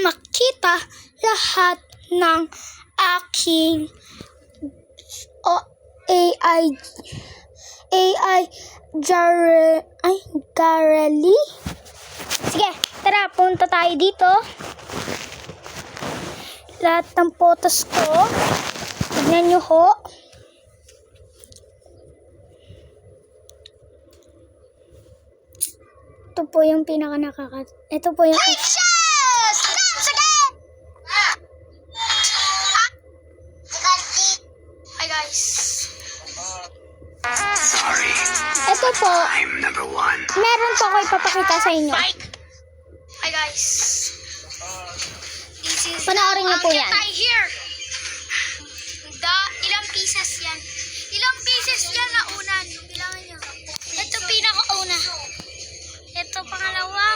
makita lahat ng aking o AI AI Jare ay Garely Sige, tara punta tayo dito. Lahat ng photos ko. Tignan nyo ho. Ito po yung pinaka nakaka... Ito po yung... Precious! Ito po, I'm number one. meron po ako ipapakita sa inyo. Hi guys. This is Panoorin niyo po Ang yan. Here. Da, ilang pieces yan? Ilang pieces yan na una? Bilangan niyo. Ito pinakauna. Ito pangalawa.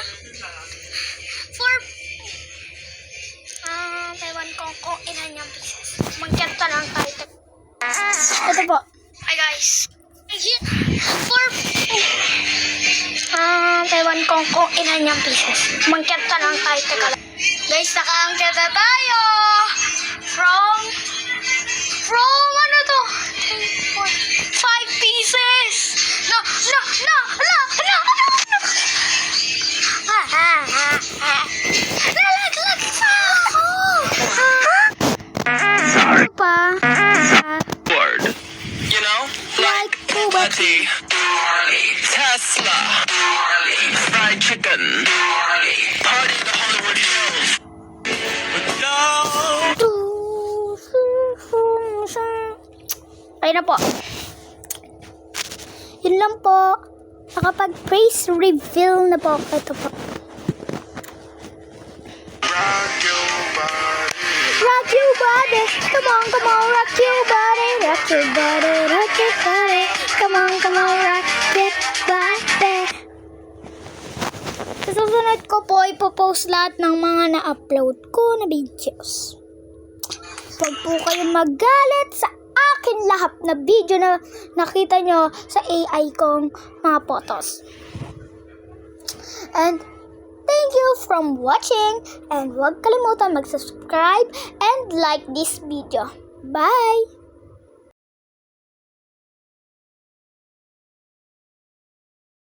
Four. Ah, Taiwan kong kung ilan yung pieces. Magkanta lang tayo. Ito po. Hi guys. Four. Ah, Taiwan Kong kung ilan yung pieces. Magkanta lang tayo. Teka lang. Guys, nakaangkit na tayo. From, from ano to? Three, four, five pieces. No, no, no, no, no, no, no. Ha, ha, ha, ha. Nalaglag pa ako. Sorry, Ito pa. Ah, word. You know, like Bugatti. Tesla, fried chicken, party in the Hollywood Hills. No. Ayun na po. Yun lang po. Nakapag-praise reveal na po. Ito po. Rock your body. Rock your body. Come on, come on, rock your body. Rock your body, susunod ko po, ipopost lahat ng mga na-upload ko na videos. Huwag po kayong magalit sa akin lahat na video na nakita nyo sa AI kong mga photos. And thank you from watching and huwag kalimutan mag-subscribe and like this video. Bye!